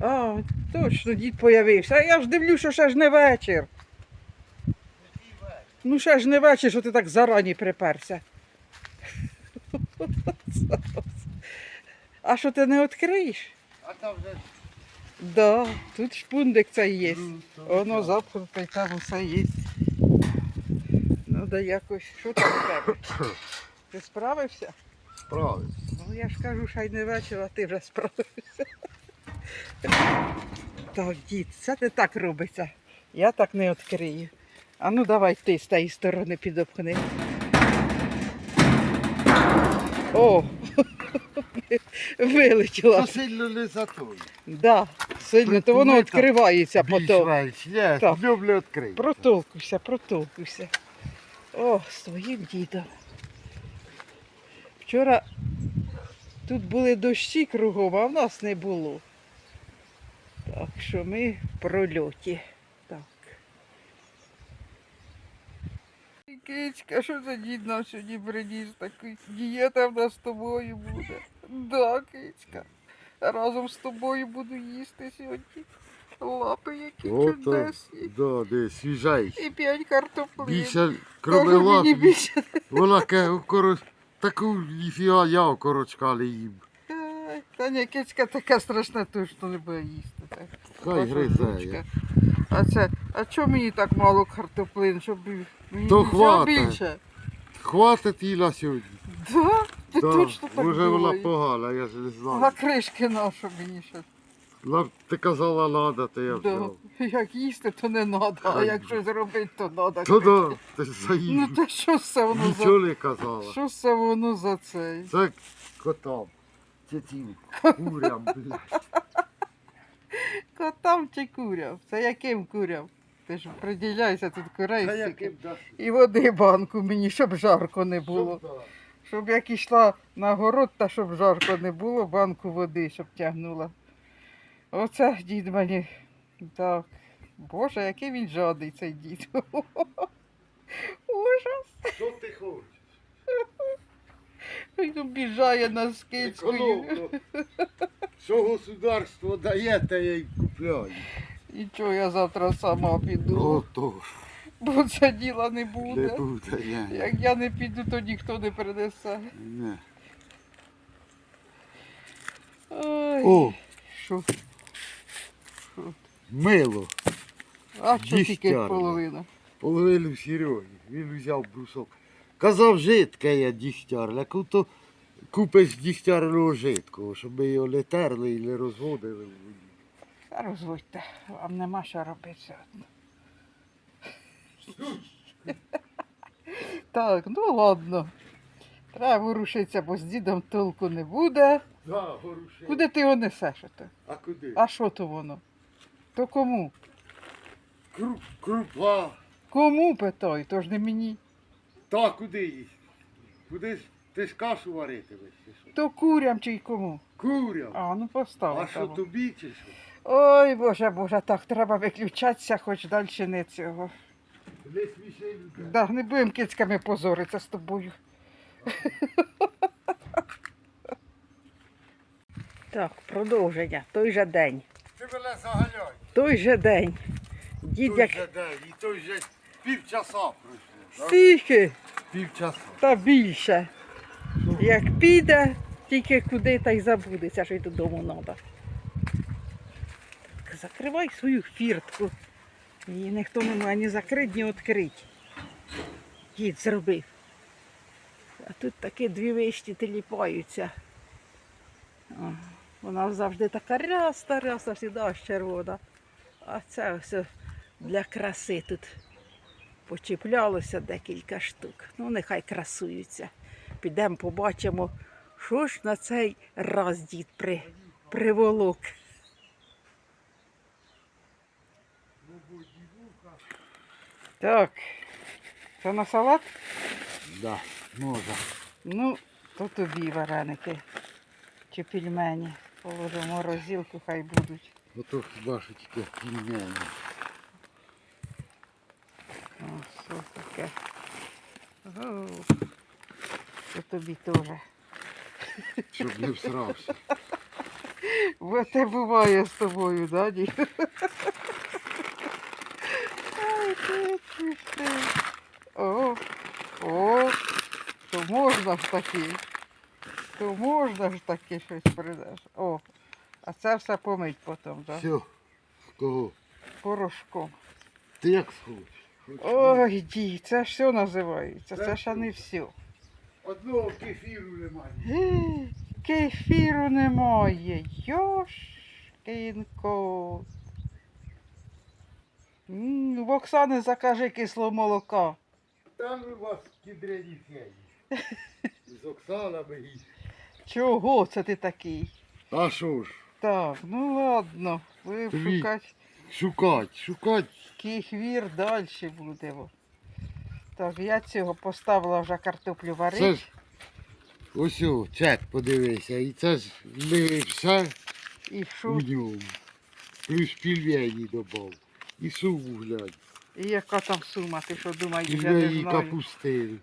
А, точно, дід появився. А я ж дивлюсь, що ще ж не вечір. Ну, ще ж не вечір, що ти так зарані приперся. А що ти не відкриєш? А там вже Да, тут шпундик цей є. ну, Воно запхнуте, там усе є. Ну, да якось, що там у тебе? Ти справився? Правильно. Ну, я ж кажу, що й не вечір, а ти вже справився. Так, дід, це не так робиться. Я так не відкрию. А ну давай ти з тієї сторони підопхни. О! Вилетіла. То сильно не за той. Да, сильно, то воно відкривається потім. Більш-менш. Ні, Так. люблю відкрити. Протолкуйся, протолкуйся. О, з твоїм дідом. Вчора тут були дощі кругом, а в нас не було. Що ми в прольоті. Так. Кицька, що за дід нам сьогодні приніс? Такий дієта в нас з тобою буде. Да, кицька. Разом з тобою буду їсти сьогодні. Лапи які чудесні. да, де, свіжайші. І п'ять картоплин. Більше, кроме Кажу, мені більше. вона каже, короч, таку ніфіга я окорочка не їм. Ай, Та ні, кицька така страшна, то що не буде їсти. Хай гризе. А це, а чому мені так мало картоплин, щоб мені То хватить. більше? Хватить на сьогодні. Да? Ти Да, точно так Може вона думаєш? погана, я ж не На знаю. кришки нашу мені ще. Нам ти казала надо, то я Да. взяв. Як їсти, то не треба, а як щось робити, то треба. То да, ти Ну заїв. то що це воно Нічого за... не казала. Що це воно за цей? Це котам. Це цим курям, блядь. Котам чи курям? Це яким курям? Ти ж приділяйся тут курей. Та стільки. І води банку мені, щоб жарко не було. Щоб як ішла на город, та щоб жарко не було, банку води, щоб тягнула. Оце дід мені. Так. Боже, який він жадний цей дід. Ужас. Що ти хочеш? Він обіжає нас кицькою. Економно. Що государство дає, те я й купляю. І чого я завтра сама піду? Отож, Бо це діла не не буде. буде, ні. Як я не піду, то ніхто не принесе. Ні. Ой, О, що? Що? мило. А що тільки половина? Половину Сереги. Він взяв брусок. Казав, жидке я дігтяр. Ляку то купиш дігтярного жидкого, щоб ми його не терли і не розводили. в воді. Та розводьте, вам нема що робити сьогодні. Так, ну ладно. Треба ворушитися, бо з дідом толку не буде. Да, горуши. Куди ти його несеш? ото? А куди? А що то воно? То кому? Кру- Крупа. Кому питай, то ж не мені. Та куди їсть? Куди ж? Ти ж кашу варитимеш чи що? То курям чи й кому. Курям. А, ну постав. А що тобі чи що? Ой, боже, боже, так, треба виключатися, хоч далі не цього. Не сміши людей. Да, не будемо кицьками позоритися з тобою. Так, продовження. Той же день. Ти мене заганяй. Той же день. Дід Той як же день, і той же півчаса пройшло. да? стільки Півчаса. та більше. Як піде, тільки куди та й забудеться, що й додому треба. Так, закривай свою фіртку. Її ніхто не має ні закрити, ні відкрити. Дід зробив. А тут такі дві вишні теліпаються. Вона завжди така ряста, ряста, завжди червона. А це все для краси тут почіплялося декілька штук. Ну, нехай красуються. Підемо побачимо, що ж на цей раз дід при, приволок. Так, це на салат? Да, можна. Ну, то тобі вареники чи пельмені. Положимо в морозилку, хай будуть. Ото хіба що тільки пільмені. О, таке. О, Це тобі теж. Щоб не всрався. Бо те буває з тобою, да, ні? Ай, ти, ти, ти. О, о, то можна ж таки. То можна ж таки щось придаш. О, а це все помить потім, так? Все. Кого? Порошком. Ти як схочеш? Ой, ді, це все називається, це ще не все. Одного кефіру немає. Е, Кефіру немає. Йошкінко. В Оксани закажи кисло молока. Там у вас кідряні фені. З Оксанами і. Чого це ти такий? А що ж? Так, ну ладно, ви Тобі. шукати Шукать, шукать. кефір далі будемо. Так, я цього поставила вже картоплю Це варити. ж ось о, чек, подивися. І це ж не все І що? у ньому. Плюс пельмені додав. І суму глянь. І яка там сума, ти що думаєш, я не Пельмені знаю. капустини.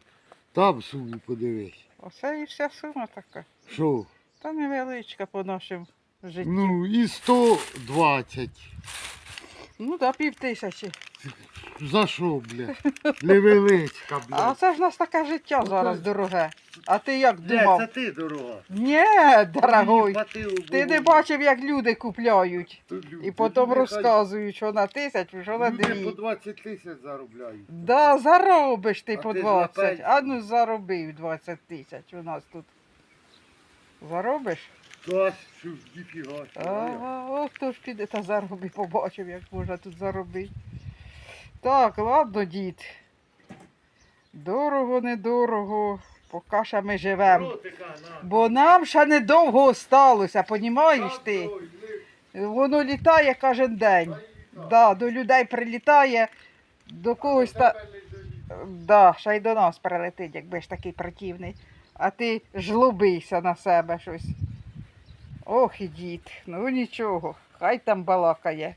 Там суму подивись. Оце і вся сума така. Що? Та невеличка по нашим життю. Ну і 120. Ну да, пів тисячі. За що, бля? Невеличка, А бля. це ж у нас таке життя Ну, зараз дороге. А ти як Де, думав? це ти дорога. Ні, дорогой. Ти не бачив, як люди купляють. І потім розказують, що на тисячу, що на Люди по дві. 20 тисяч заробляють. Да, заробиш ти А по ти ж 20. пенсії. А ну заробив 20 тисяч у нас тут. Заробиш? Та що ж ніфіга. що. Ага, о, хто ж піде та заробить, побачив, як можна тут заробити. Так, ладно, дід. Дорого, недорого, поки ще ми живемо. Бо нам ще недовго осталося, понімаєш ти? Воно літає кожен день. Да, до людей прилітає, до когось та. Да, ще й до нас прилетить, якби ж такий противний. А ти жлобися на себе щось. Ох і дід, ну нічого, хай там балакає.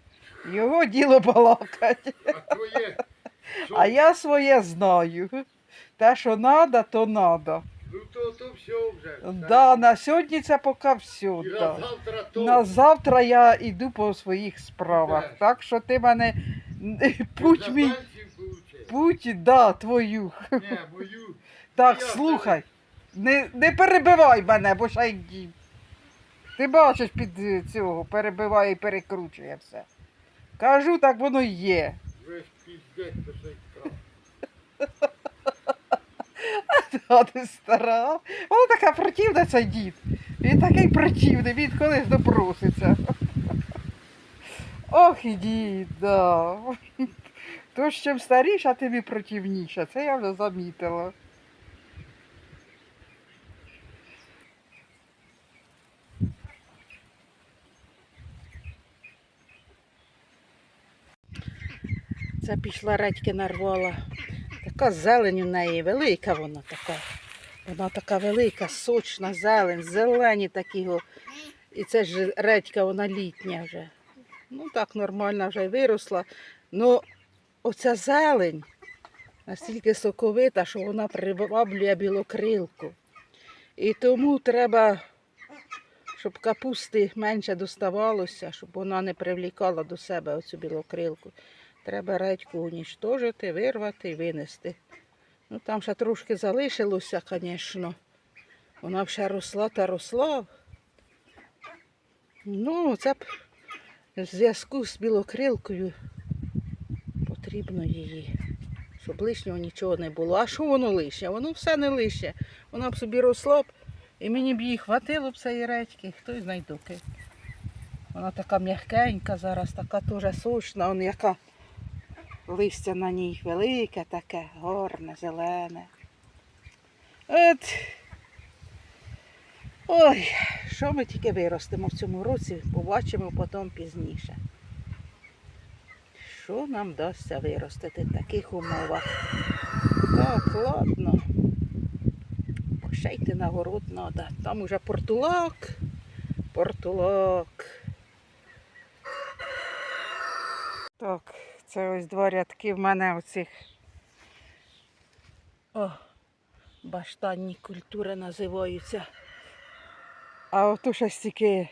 Його діло балакать. А твоє, що? А я своє знаю. Те, що треба, то треба. Ну то, то все вже. Да, на сьогодні це поки все. І на Да. завтра то. На завтра я йду по своїх справах. Ідеш. Так що ти мене путь мій, путь, да, твою. Ні, мою. Так, Я слухай, не, не перебивай мене, бо ще й Ти бачиш під цього, перебиває і перекручує все. Кажу, так воно є. Ж піздець, й ти стара. Воно така противна цей дід. Він такий противний, він колись допроситься. Ох і дід, да. То ж чим старіша, тим і противніша. Це я вже замітила. Це пішла редьки нарвала. Така зелень у неї, велика вона така. Вона така велика, сочна зелень, зелені такі. І це ж редька, вона літня вже. Ну так нормально вже виросла. Ну оця зелень настільки соковита, що вона приваблює білокрилку. І тому треба, щоб капусти менше доставалося, щоб вона не привлікала до себе оцю білокрилку. Треба редьку уніштожити, вирвати і винести. Ну там ще трошки залишилося, звісно. Вона б ще росла та росла. Ну, це б в зв'язку з білокрилкою потрібно її, щоб лишнього нічого не було. А що воно лишнє? Воно все не лишнє. Вона б собі росла б, і мені б її хватило б цієї редьки, хто знає доки. Вона така м'якенька зараз, така теж сочна, он яка листя на ній велике таке, гарне, зелене. От. Ой, що ми тільки виростемо в цьому році, побачимо потім пізніше. Що нам вдасться виростити в таких умовах? Так, ладно. Ще йти на город треба. Там уже портулак. Портулак. Так, це ось два рядки в мене оцих. О, баштанні культури називаються. А ото ще стільки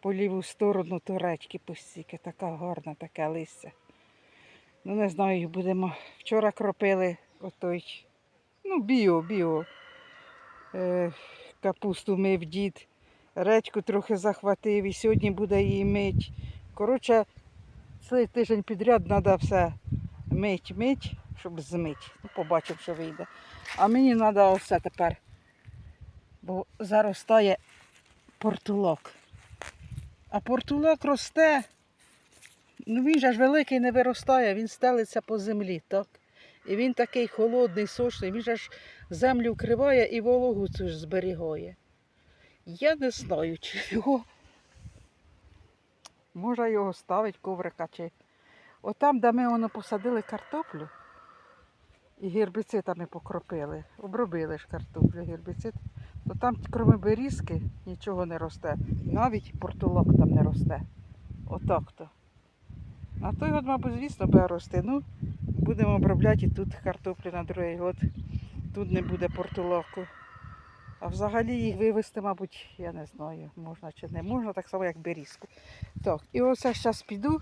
по ліву сторону то редьки постільки. Така гарна, таке листя. Ну, не знаю, будемо. Вчора кропили отой, ну, біо, біо. Е, капусту мив дід. Редьку трохи захватив і сьогодні буде її мить. Коротше, цей тиждень підряд треба все мить, мить, щоб змить. Ну, побачимо, що вийде. А мені треба оце тепер. Бо заростає портулок. А портулок росте. Ну він же ж великий не виростає, він стелиться по землі, так? І він такий холодний, сочний, він же ж землю вкриває і вологу цю ж зберігає. Я не знаю, чи його можна його ставити коврика, чи. Отам, де ми воно посадили картоплю, і гербіцидами покропили, обробили ж картоплю гербіцид, то там, крім берізки, нічого не росте. Навіть портулок там не росте. Отак то. А той от, мабуть, звісно, буде рости. Ну, будемо обробляти і тут картоплю на другий год. Тут не буде портулоку. А взагалі їх вивезти, мабуть, я не знаю, можна чи не можна, так само, як берізку. Так, і оце зараз піду.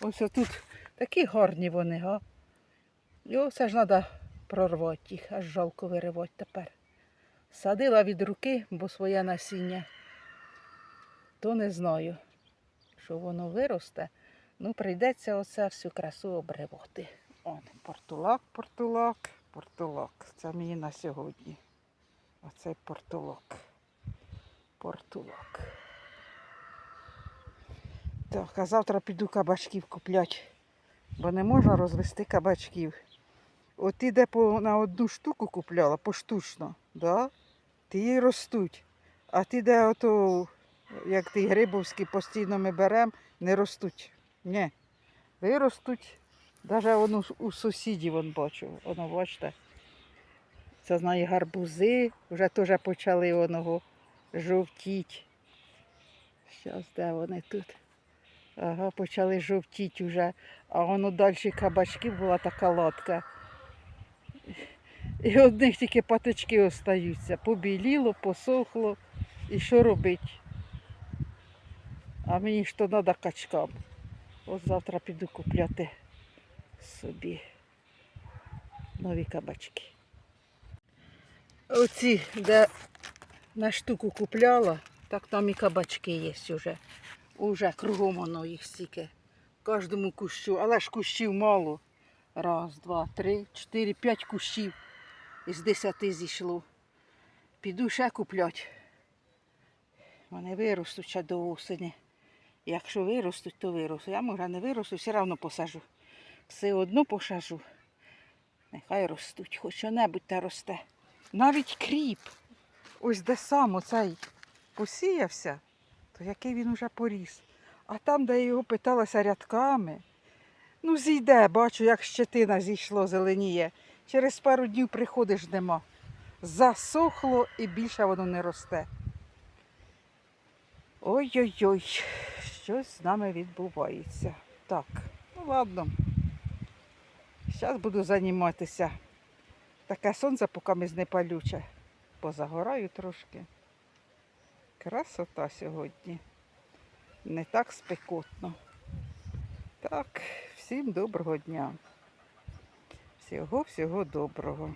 Ось тут такі гарні вони, га. І оце ж треба прорвати їх, аж жалко виривати тепер. Садила від руки, бо своє насіння. То не знаю, що воно виросте. Ну, прийдеться оце всю красу обривати. Он, портулак, портулак, портулак. Це мені на сьогодні. Оцей портулок. Портулок. Так, а завтра піду кабачків купляти, бо не можна розвести кабачків. От ти де по, на одну штуку купляла, поштучно, да? ти її ростуть. А ти де ото, як ти грибовські постійно ми беремо, не ростуть. Ні. Виростуть. Навіть у сусідів вон бачу. Воно бачите. Це знає гарбузи, вже теж почали воно жовтіть. Зараз де вони тут? Ага, почали жовтіти вже. А воно далі кабачки була така латка. І одних тільки патички остаються. Побіліло, посохло. І що робить? А мені ж то треба качкам. От завтра піду купляти собі нові кабачки. Оці, де на штуку купляла, так там і кабачки є вже. Уже кругом воно їх стільки. Кожному кущу, але ж кущів мало. Раз, два, три, чотири, п'ять кущів із десяти зійшло. Піду ще куплять. Вони виростуть ще до осені. Якщо виростуть, то виростуть. Я може не виросту, все одно посажу. Все одно посажу. Нехай ростуть, хоч що-небудь та росте. Навіть кріп. Ось де сам оцей посіявся, то який він уже поріс. А там, де я його питалася рядками, ну зійде, бачу, як щетина зійшло, зеленіє. Через пару днів приходиш нема. Засохло і більше воно не росте. Ой-ой-ой, щось з нами відбувається. Так, ну ладно. Зараз буду займатися. Таке сонце поки ми не палюче. Позагораю трошки. Красота сьогодні. Не так спекотно. Так, всім доброго дня. Всього-всього доброго.